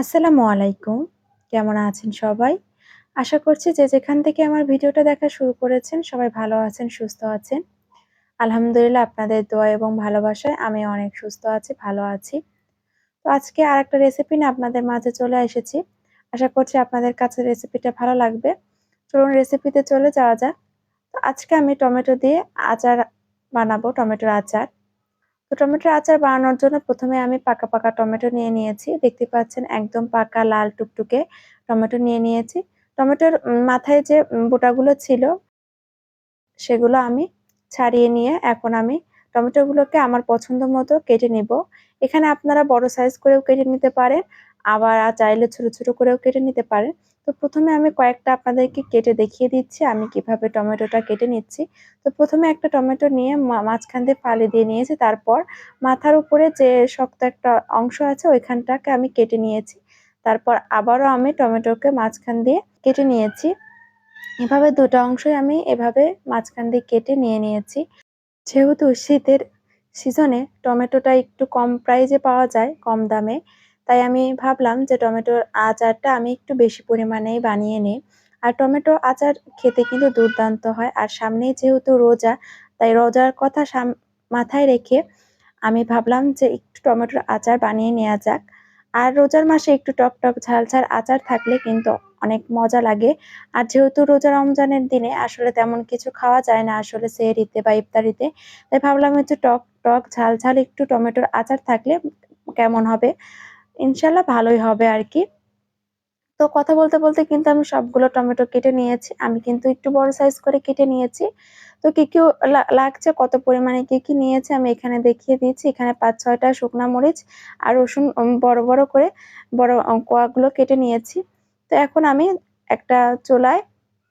আসসালামু আলাইকুম। কেমন আছেন সবাই? আশা করছি যে যেখান থেকে আমার ভিডিওটা দেখা শুরু করেছেন, সবাই ভালো আছেন, সুস্থ আছেন। আলহামদুলিল্লাহ আপনাদের দোয়া এবং ভালোবাসায় আমি অনেক সুস্থ আছি, ভালো আছি। তো আজকে আর একটা রেসিপি নিয়ে আপনাদের মাঝে চলে এসেছি। আশা করছি আপনাদের কাছে রেসিপিটা ভালো লাগবে। চলুন রেসিপিতে চলে যাওয়া যাক। তো আজকে আমি টমেটো দিয়ে আচার বানাবো, টমেটোর আচার। তো টমেটোর আচার বানানোর জন্য প্রথমে আমি পাকা পাকা টমেটো নিয়ে নিয়েছি। দেখতে পাচ্ছেন একদম পাকা লাল টুকটুকে টমেটো নিয়ে নিয়েছি। টমেটোর মাথায় যে বোটাগুলো ছিল, সেগুলো আমি ছাড়িয়ে নিয়ে এখন আমি টমেটোগুলোকে আমার পছন্দ মতো কেটে নিব। এখানে আপনারা বড় সাইজ করেও কেটে নিতে পারেন। আবার চাইলে ছোট ছোট করেও কেটে নিতে পারেন তো প্রথমে আমি কয়েকটা আপনাদেরকে কেটে দেখিয়ে দিচ্ছি, আমি কীভাবে টমেটোটা কেটে নিচ্ছি। তো প্রথমে একটা টমেটো নিয়ে মাঝখান দিয়ে ফালি দিয়ে নিয়েছি, তারপর মাথার উপরে যে শক্ত একটা অংশ আছে ওইখানটাকে আমি কেটে নিয়েছি। তারপর আবারও আমি টমেটোকে মাঝখান দিয়ে কেটে নিয়েছি। এভাবে দুটো অংশই আমি এভাবে মাঝখান দিয়ে কেটে নিয়ে নিয়েছি। যেহেতু শীতের সিজনে টমেটোটা একটু কম প্রাইজে পাওয়া যায়, কম দামে তাই আমি ভাবলাম যে টমেটোর আচারটা আমি একটু বেশি পরিমাণেই বানিয়ে নিই। আর টমেটো আচার খেতে কিন্তু দুর্দান্ত হয়। আর সামনেই যেহেতু রোজা, তাই রোজার কথা মাথায় রেখে আমি ভাবলাম যে একটু টমেটোর আচার বানিয়ে নেওয়া যাক। আর রোজার মাসে একটু টক টক ঝাল ঝাল আচার থাকলে কিন্তু অনেক মজা লাগে। আর যেহেতু রোজা রমজানের দিনে আসলে তেমন কিছু খাওয়া যায় না, আসলে সেহরিতে বা ইফতারিতে, তাই ভাবলাম একটু টক টক ঝাল ঝাল একটু টমেটোর আচার থাকলে কেমন হবে? ইনশাল্লাহ ভালোই হবে আর কি তো কথা বলতে বলতে কিন্তু আমি সবগুলো টমেটো কেটে নিয়েছি। আমি কিন্তু একটু বড় সাইজ করে কেটে নিয়েছি। তো কি কি লাগছে, কত পরিমাণে কি কি নিয়েছে আমি এখানে দেখিয়ে দিয়েছি এখানে পাঁচ, ছয়টা শুকনো মরিচ আর রসুন বড় বড় করে বড় কোয়াগুলো কেটে নিয়েছি। তো এখন আমি একটা চোলায়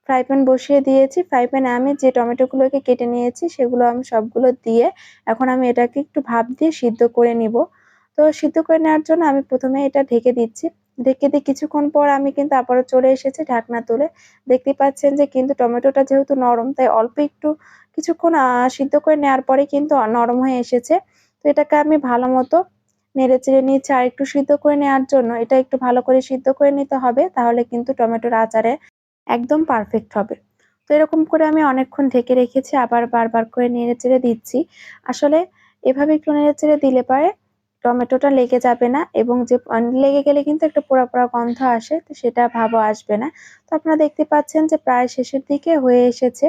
ফ্রাই প্যান বসিয়ে দিয়েছি। ফ্রাই প্যানে আমি যে টমেটোগুলোকে কেটে নিয়েছি সেগুলো আমি সবগুলো দিয়ে এখন আমি এটাকে একটু ভাপ দিয়ে সিদ্ধ করে নিব। তো সিদ্ধ করে নেওয়ার জন্য আমি প্রথমে এটা ঢেকে দিচ্ছি। ঢেকে দিয়ে কিছুক্ষণ পর আমি কিন্তু আবারও চলে এসেছি ঢাকনা তুলে। দেখতে পাচ্ছেন যে কিন্তু টমেটোটা যেহেতু নরম, তাই অল্প একটু কিছুক্ষণ সিদ্ধ করে নেওয়ার পরে কিন্তু নরম হয়ে এসেছে। তো এটাকে আমি ভালো মতো নেড়ে চেড়ে নিচ্ছি। আর একটু সিদ্ধ করে নেওয়ার জন্য এটা একটু ভালো করে সিদ্ধ করে নিতে হবে, তাহলে কিন্তু টমেটোর আচারে একদম পারফেক্ট হবে। তো এরকম করে আমি অনেকক্ষণ ঢেকে রেখেছি, আবার বারবার করে নেড়ে চেড়ে দিচ্ছি। আসলে এভাবে একটু নেড়ে চেড়ে দিলে পারে টমেটোটা লেগে যাবে না এবং যে লেগে গেলে কিন্তু একটা পোড়া পোড়া গন্ধ আসে, তো সেটা ভাবও আসবে না। তো আপনারা দেখতে পাচ্ছেন যে প্রায় শেষের দিকে হয়ে এসেছে।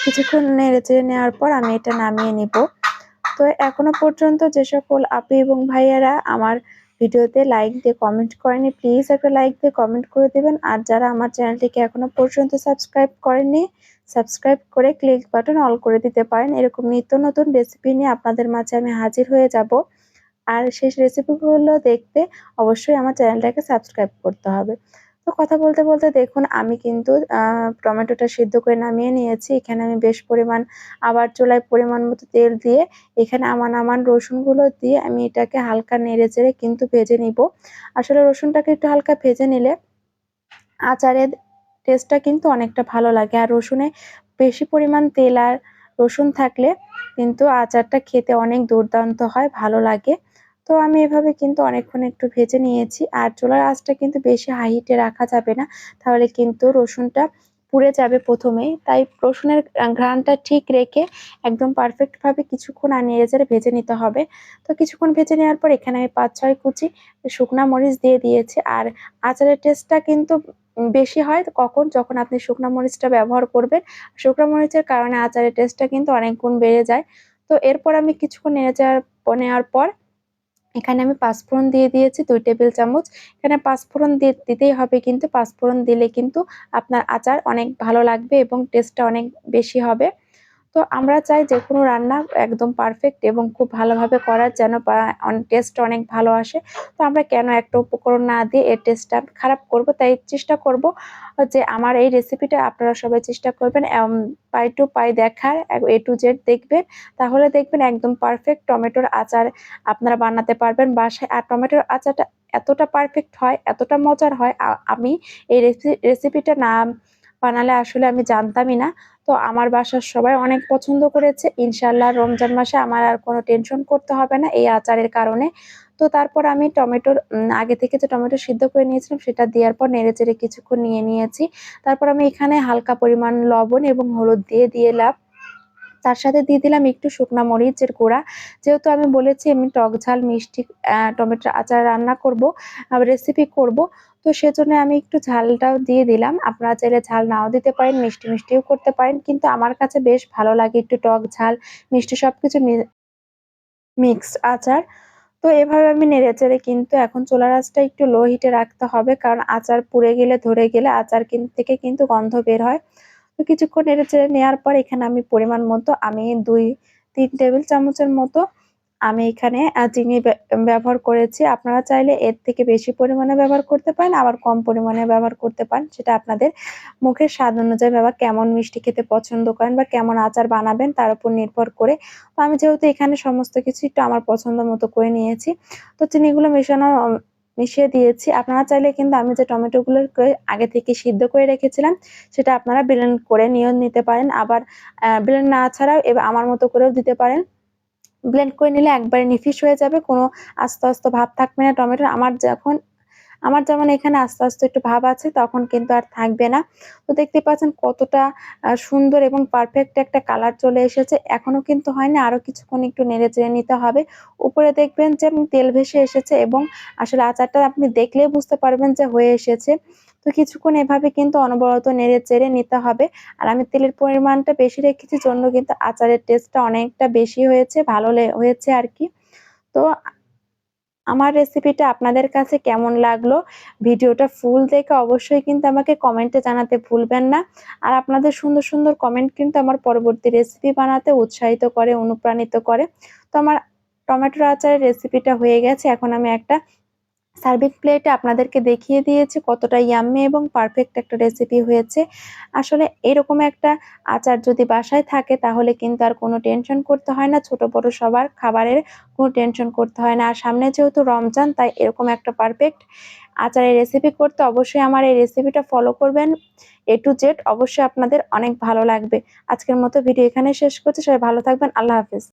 কিছুক্ষণ নেড়ে চেড়ে নেওয়ার পর আমি এটা নামিয়ে নিব। তো এখনও পর্যন্ত যে সকল আপু এবং ভাইয়ারা আমার ভিডিওতে লাইক দিয়ে কমেন্ট করেনি প্লিজ একটা লাইক দিয়ে কমেন্ট করে দেবেন। আর যারা আমার চ্যানেলটিকে এখনও পর্যন্ত সাবস্ক্রাইব করেনি সাবস্ক্রাইব করে ক্লিক বাটন অল করে দিতে পারেন। এরকম নিত্য নতুন রেসিপি নিয়ে আপনাদের মাঝে আমি হাজির হয়ে যাব। আর শেষ রেসিপিগুলো দেখতে অবশ্যই আমার চ্যানেলটাকে সাবস্ক্রাইব করতে হবে। তো কথা বলতে বলতে দেখুন, আমি কিন্তু টমেটোটা সিদ্ধ করে নামিয়ে নিয়েছি। এখানে আমি বেশ পরিমাণ, আবার চুলায় পরিমাণ মতো তেল দিয়ে, এখানে আমান আমান রসুনগুলো দিয়ে আমি এটাকে হালকা নেড়ে চেড়ে কিন্তু ভেজে নিব। আসলে রসুনটাকে একটু হালকা ভেজে নিলে আচারের টেস্টটা কিন্তু অনেকটা ভালো লাগে। আর রসুনে বেশি পরিমাণ তেল আর রসুন থাকলে কিন্তু আচারটা খেতে অনেক দুর্দান্ত হয়, ভালো লাগে। তো আমি এভাবে কিন্তু অনেকক্ষণ একটু ভেজে নিয়েছি। আর চুলার আঁচটা কিন্তু বেশি হাই হিটে রাখা যাবে না। তাহলে কিন্তু রসুনটা পুড়ে যাবে প্রথমেই। তাই রসুনের ঘ্রাণটা ঠিক রেখে একদম পারফেক্টভাবে কিছুক্ষণ আর চেড়ে ভেজে নিতে হবে। তো কিছুক্ষণ ভেজে নেওয়ার পর এখানে আমি পাঁচ ছয় কুচি শুকনা মরিচ দিয়ে দিয়েছি। আর আচারের টেস্টটা কিন্তু বেশি হয় কখন? যখন আপনি শুকনা মরিচটা ব্যবহার করবেন। শুকনা মরিচের কারণে আচারের টেস্টটা কিন্তু অনেক গুণ বেড়ে যায়। তো এরপর আমি কিছুক্ষণ নেড়ে যাওয়ার নেওয়ার পর এখানে আমি পাঁচফোড়ন দিয়ে দিয়েছি, দুই টেবিল চামচ। এখানে পাঁচফোড়ন দিতেই হবে কিন্তু, পাঁচফোড়ন দিলে কিন্তু আপনার আচার অনেক ভালো লাগবে এবং টেস্টটা অনেক বেশি হবে। তো আমরা চাই যে কোনো রান্না একদম পারফেক্ট এবং খুব ভালোভাবে করার যেন টেস্ট অনেক ভালো আসে। তো আমরা কেন একটা উপকরণ না দিয়ে এর টেস্টটা খারাপ করব? তাই চেষ্টা করব যে আমার এই রেসিপিটা আপনারা সবাই চেষ্টা করবেন পাই টু পাই দেখার এ টু জেড দেখবেন। তাহলে দেখবেন একদম পারফেক্ট টমেটোর আচার আপনারা বানাতে পারবেন বাসায়। আর টমেটোর আচারটা এতটা পারফেক্ট হয়, এতটা মজার হয় আমি এই রেসিপিটা না বানালে আসলে আমি জানতামই না। তো আমার বাসার সবাই অনেক পছন্দ করেছে। ইনশাল্লাহ রমজান মাসে আমার আর কোনো টেনশন করতে হবে না এই আচারের কারণে। তো তারপর আমি টমেটোর আগে থেকে যে টমেটো সিদ্ধ করে নিয়েছিলাম সেটা দেওয়ার পর নেড়ে চেড়ে কিছুক্ষণ নিয়ে নিয়েছি। তারপর আমি এখানে হালকা পরিমাণ লবণ এবং হলুদ দিয়ে দিয়ে লাভ তার সাথে দিয়ে দিলাম একটু শুকনো মরিচের গুঁড়া। যেহেতু আমি বলেছি আমি টক ঝাল, মিষ্টি টমেটোর আচার রান্না করব রেসিপি করব, তো সেজন্য আমি একটু ঝালটাও দিয়ে দিলাম। আপনারা চাইলে ঝাল নাও দিতে পারেন, মিষ্টি মিষ্টিও করতে পারেন, কিন্তু আমার কাছে বেশ ভালো লাগে একটু টক ঝাল, মিষ্টি সব কিছু মিক্সড আচার। তো এভাবে আমি নেড়ে চেড়ে কিন্তু এখন চোলা আঁচটা একটু লো হিটে রাখতে হবে, কারণ আচার পুড়ে গেলে, ধরে গেলে আচার থেকে কিন্তু গন্ধ বের হয়। তো কিছুক্ষণ নেড়ে চেড়ে নেওয়ার পর এখানে আমি পরিমাণ মতো, আমি দুই, তিন টেবিল চামচের মতো আমি এখানে চিনি ব্যবহার করেছি। আপনারা চাইলে এর থেকে বেশি পরিমাণে ব্যবহার করতে পারেন, আবার কম পরিমাণে ব্যবহার করতে পারেন। সেটা আপনাদের মুখের স্বাদ অনুযায়ী ব্যবহার কেমন মিষ্টি খেতে পছন্দ করেন বা কেমন আচার বানাবেন তার উপর নির্ভর করে। আমি যেহেতু এখানে সমস্ত কিছু একটু আমার পছন্দ মতো করে নিয়েছি, তো চিনিগুলো মেশানো মিশিয়ে দিয়েছি। আপনারা চাইলে কিন্তু আমি যে টমেটোগুলোকে আগে থেকে সিদ্ধ করে রেখেছিলাম, সেটা আপনারা ব্লেন্ড করে নিয়ে নিতে পারেন। আবার ব্লেন্ড না ছাড়াও এবার আমার মতো করেও দিতে পারেন। ব্লেন্ড করে নিলে একবারে নিফিস হয়ে যাবে, কোনো আস্তে আস্তে ভাব থাকবে না টমেটোর। আমার যখন আমার যেমন এখানে আস্তে আস্তে একটু ভাব আছে, তখন কিন্তু আর থাকবে না। তো দেখতে পাচ্ছেন কতটা সুন্দর এবং পারফেক্ট একটা কালার চলে এসেছে। এখনও কিন্তু হয়নি, আরও কিছুক্ষণ একটু নেড়ে চেড়ে নিতে হবে। উপরে দেখবেন যে তেল ভেসে এসেছে এবং আসলে আচারটা আপনি দেখলেই বুঝতে পারবেন যে হয়ে এসেছে। তো কিছুক্ষণ এভাবে কিন্তু অনবরত নেড়ে চেড়ে নিতে হবে। আর আমি তেলের পরিমাণটা বেশি রেখেছি, জন্য কিন্তু আচারের টেস্টটা অনেকটা বেশি হয়েছে, ভালো হয়েছে আর কি। তো আমার রেসিপিটা আপনাদের কাছে কেমন লাগল? ভিডিওটা ফুল দেখে অবশ্যই কিন্তু আমাকে কমেন্টে জানাতে ভুলবেন না। আর আপনাদের সুন্দর সুন্দর কমেন্ট কিন্তু আমার পরবর্তী রেসিপি বানাতে উৎসাহিত করে, অনুপ্রাণিত করে। তো আমার টমেটোর আচারের রেসিপিটা হয়ে গেছে। এখন আমি একটা সার্ভিং প্লেটে আপনাদেরকে দেখিয়ে দিয়েছে কতটা ইয়াম্মি এবং পারফেক্ট একটা রেসিপি হয়েছে। আসলে এরকম একটা আচার যদি বাসায় থাকে, তাহলে কিন্তু আর কোনো টেনশন করতে হয় না। ছোট বড় সবার খাবারের কোনো টেনশন করতে হয় না। আর সামনে যেহেতু রমজান, তাই এরকম একটা পারফেক্ট আচারের রেসিপি করতে অবশ্যই আমার এই রেসিপিটা ফলো করবেন। এ টু জেড অবশ্যই আপনাদের অনেক ভালো লাগবে। আজকের মতো ভিডিও এখানে শেষ করছি। সবাই ভালো থাকবেন। আল্লাহ হাফিজ।